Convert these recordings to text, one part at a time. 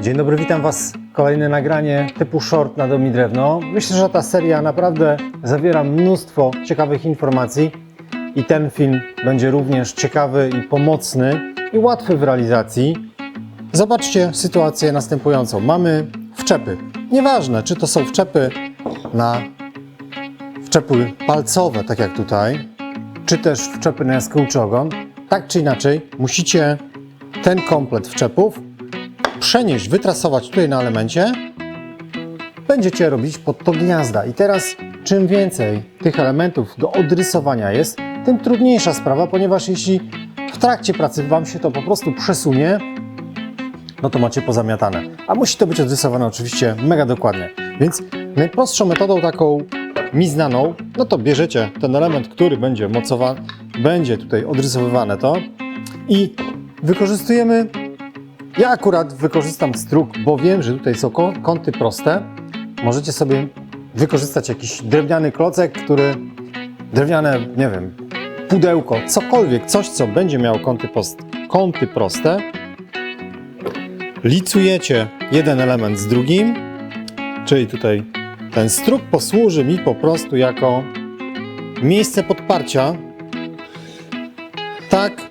Dzień dobry, witam Was. Kolejne nagranie typu short na Domi Drewno. Myślę, że ta seria naprawdę zawiera mnóstwo ciekawych informacji i ten film będzie również ciekawy i pomocny i łatwy w realizacji. Zobaczcie sytuację następującą. Mamy wczepy. Nieważne, czy to są wczepy na wczepy palcowe, tak jak tutaj, czy też wczepy na jaskółczy ogon. Tak czy inaczej, musicie ten komplet wczepów przenieść, wytrasować tutaj na elemencie, będziecie robić pod to gniazda. I teraz czym więcej tych elementów do odrysowania jest, tym trudniejsza sprawa, ponieważ jeśli w trakcie pracy Wam się to po prostu przesunie, no to macie pozamiatane. A musi to być odrysowane oczywiście mega dokładnie. Więc najprostszą metodą taką mi znaną, no to bierzecie ten element, który będzie mocowany, będzie tutaj odrysowywane to i wykorzystujemy ja akurat wykorzystam struk, bo wiem, że tutaj są ką- kąty proste. Możecie sobie wykorzystać jakiś drewniany klocek, który drewniane, nie wiem, pudełko, cokolwiek, coś, co będzie miało kąty, post, kąty proste. Licujecie jeden element z drugim, czyli tutaj ten struk posłuży mi po prostu jako miejsce podparcia. Tak,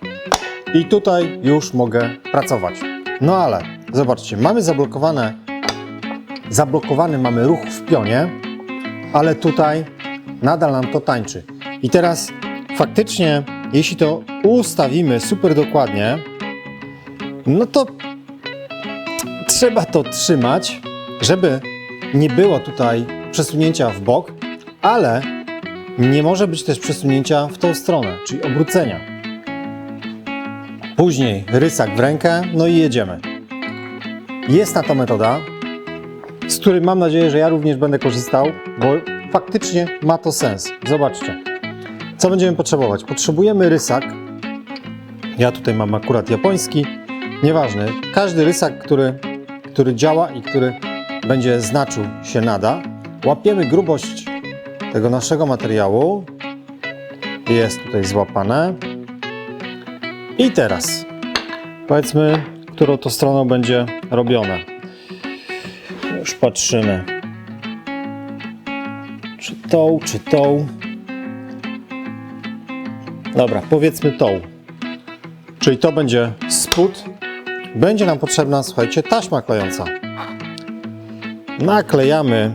i tutaj już mogę pracować. No ale zobaczcie, mamy zablokowane, zablokowany mamy ruch w pionie, ale tutaj nadal nam to tańczy. I teraz faktycznie, jeśli to ustawimy super dokładnie, no to trzeba to trzymać, żeby nie było tutaj przesunięcia w bok, ale nie może być też przesunięcia w tą stronę, czyli obrócenia. Później rysak w rękę, no i jedziemy. Jest na to metoda, z której mam nadzieję, że ja również będę korzystał, bo faktycznie ma to sens. Zobaczcie. Co będziemy potrzebować? Potrzebujemy rysak. Ja tutaj mam akurat japoński. Nieważne. Każdy rysak, który, który działa i który będzie znaczył się nada. Łapiemy grubość tego naszego materiału. Jest tutaj złapane. I teraz powiedzmy, którą to stroną będzie robione. Już patrzymy. Czy tą, czy tą. Dobra, powiedzmy tą. Czyli to będzie spód. Będzie nam potrzebna, słuchajcie, taśma klejąca. Naklejamy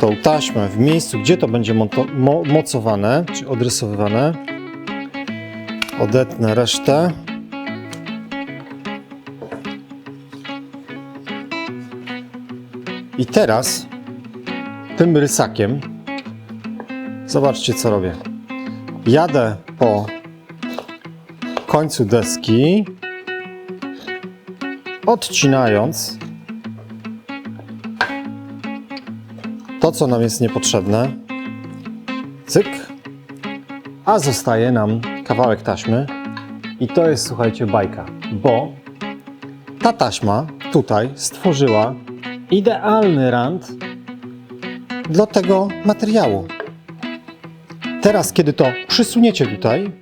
tą taśmę w miejscu, gdzie to będzie mo- mocowane, czy odrysowywane. Odetnę resztę. I teraz tym rysakiem zobaczcie co robię. Jadę po końcu deski, odcinając to, co nam jest niepotrzebne. Cyk a zostaje nam kawałek taśmy i to jest, słuchajcie, bajka, bo ta taśma tutaj stworzyła idealny rand do tego materiału. Teraz, kiedy to przysuniecie tutaj,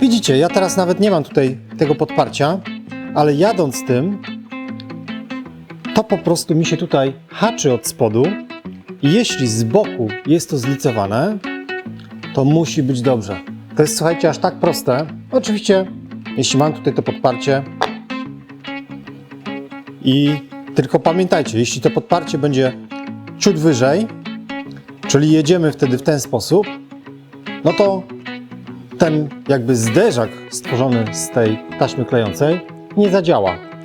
widzicie, ja teraz nawet nie mam tutaj tego podparcia, ale jadąc tym, to po prostu mi się tutaj haczy od spodu i jeśli z boku jest to zlicowane, to musi być dobrze. To jest, słuchajcie, aż tak proste. Oczywiście, jeśli mam tutaj to podparcie i tylko pamiętajcie, jeśli to podparcie będzie ciut wyżej, czyli jedziemy wtedy w ten sposób, no to ten jakby zderzak stworzony z tej taśmy klejącej nie zadziała.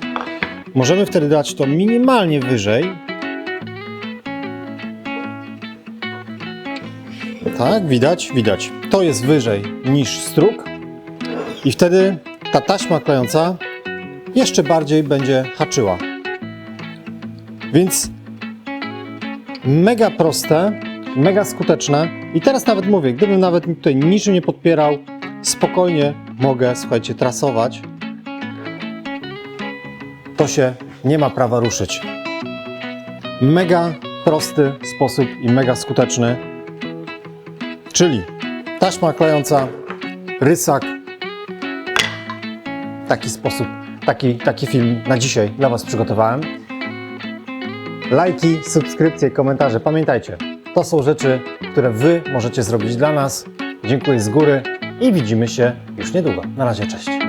Możemy wtedy dać to minimalnie wyżej, Tak, widać, widać. To jest wyżej niż struk i wtedy ta taśma klejąca jeszcze bardziej będzie haczyła. Więc mega proste, mega skuteczne i teraz nawet mówię, gdybym nawet tutaj niczym nie podpierał, spokojnie mogę, słuchajcie, trasować. To się nie ma prawa ruszyć. Mega prosty sposób i mega skuteczny. Czyli taśma klejąca, rysak. Taki sposób, taki, taki film na dzisiaj dla Was przygotowałem. Lajki, subskrypcje, komentarze. Pamiętajcie, to są rzeczy, które Wy możecie zrobić dla nas. Dziękuję z góry i widzimy się już niedługo. Na razie, cześć.